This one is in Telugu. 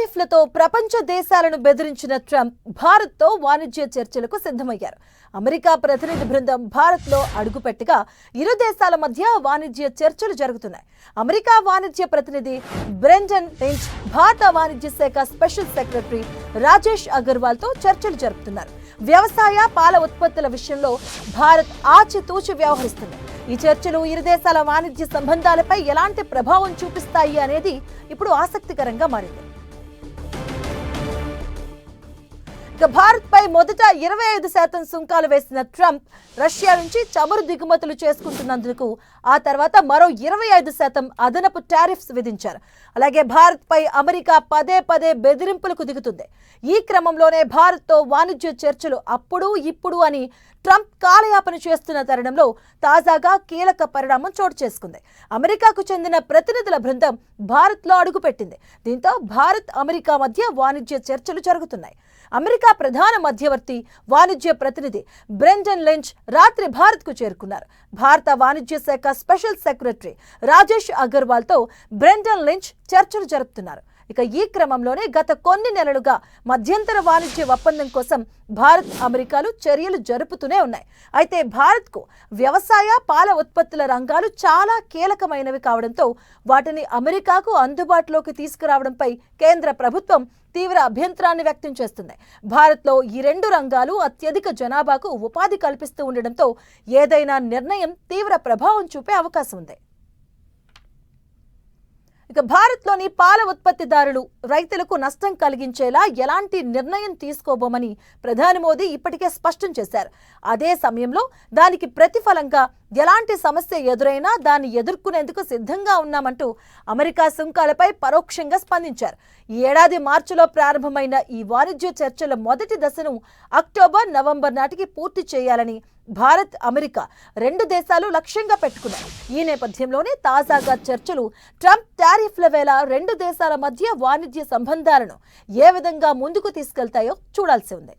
టారిఫ్లతో ప్రపంచ దేశాలను బెదిరించిన ట్రంప్ భారత్తో వాణిజ్య చర్చలకు సిద్ధమయ్యారు. అమెరికా ప్రతినిధి బృందం భారత్లో అడుగుపెట్టగా ఇరు దేశాల మధ్య వాణిజ్య చర్చలు జరుగుతున్నాయి. అమెరికా వాణిజ్య ప్రతినిధి బ్రెండన్ లించ్ భారత వాణిజ్య శాఖ స్పెషల్ సెక్రటరీ రాజేష్ అగర్వాల్తో చర్చలు జరుపుతున్నారు. వ్యవసాయ పాల ఉత్పత్తుల విషయంలో భారత్ ఆచితూచి వ్యవహరిస్తుంది. ఈ చర్చలు ఇరు దేశాల వాణిజ్య సంబంధాలపై ఎలాంటి ప్రభావం చూపిస్తాయి అనేది ఇప్పుడు ఆసక్తికరంగా మారింది. ఇక భారత్పై మొదట ఇరవై ఐదు శాతం సుంకాలు వేసిన ట్రంప్ రష్యా నుంచి చమురు దిగుమతులు చేసుకుంటున్నందుకు ఆ తర్వాత మరో ఇరవై ఐదు శాతం అదనపు టారిఫ్స్ విధించారు. అలాగే భారత్పై అమెరికా పదే పదే బెదిరింపులకు దిగుతుంది. ఈ క్రమంలోనే భారత్తో వాణిజ్య చర్చలు అప్పుడు ఇప్పుడు అని ట్రంప్ కాలయాపన చేస్తున్న తరుణంలో తాజాగా కీలక పరిణామం చోటు చేసుకుంది. అమెరికాకు చెందిన ప్రతినిధుల బృందం భారత్లో అడుగుపెట్టింది. దీంతో భారత్ అమెరికా మధ్య వాణిజ్య చర్చలు జరుగుతున్నాయి. అమెరికా ప్రధాన మధ్యవర్తి వాణిజ్య ప్రతినిధి బ్రెండన్ లెంచ్ రాత్రి భారత్కు చేరుకున్నారు. భారత వాణిజ్య శాఖ స్పెషల్ సెక్రటరీ రాజేష్ అగర్వాల్తో బ్రెండన్ లెంచ్ చర్చలు జరుపుతున్నారు. ఇక ఈ క్రమంలోనే గత కొన్ని నెలలుగా మధ్యంతర వాణిజ్య ఒప్పందం కోసం భారత్ అమెరికాలు చర్యలు జరుపుతూనే ఉన్నాయి. అయితే భారత్కు వ్యవసాయ పాల ఉత్పత్తుల రంగాలు చాలా కీలకమైనవి కావడంతో వాటిని అమెరికాకు అందుబాటులోకి తీసుకురావడంపై కేంద్ర ప్రభుత్వం తీవ్ర అభ్యంతరాన్ని వ్యక్తం చేస్తుంది. భారత్లో ఈ రెండు రంగాలు అత్యధిక జనాభాకు ఉపాధి కల్పిస్తూ ఉండడంతో ఏదైనా నిర్ణయం తీవ్ర ప్రభావం చూపే అవకాశం ఉంది. ఇక భారత్లోని పాల ఉత్పత్తిదారులు రైతులకు నష్టం కలిగించేలా ఎలాంటి నిర్ణయం తీసుకోబోమని ప్రధాని మోదీ ఇప్పటికే స్పష్టం చేశారు. అదే సమయంలో దానికి ప్రతిఫలంగా ఎలాంటి సమస్య ఎదురైనా దాన్ని ఎదుర్కొనేందుకు సిద్ధంగా ఉన్నామంటూ అమెరికా సుంకాలపై పరోక్షంగా స్పందించారు. ఈ ఏడాది మార్చిలో ప్రారంభమైన ఈ వాణిజ్య చర్చల మొదటి దశను అక్టోబర్ నవంబర్ నాటికి పూర్తి చేయాలని భారత్ అమెరికా రెండు దేశాలు లక్ష్యంగా పెట్టుకున్నాయి. ఈ నేపథ్యంలోనే తాజాగా చర్చలు ట్రంప్ టారిఫ్ల వేళ రెండు దేశాల మధ్య వాణిజ్య సంబంధాలను ఏ విధంగా ముందుకు తీసుకెళ్తాయో చూడాల్సి ఉంది.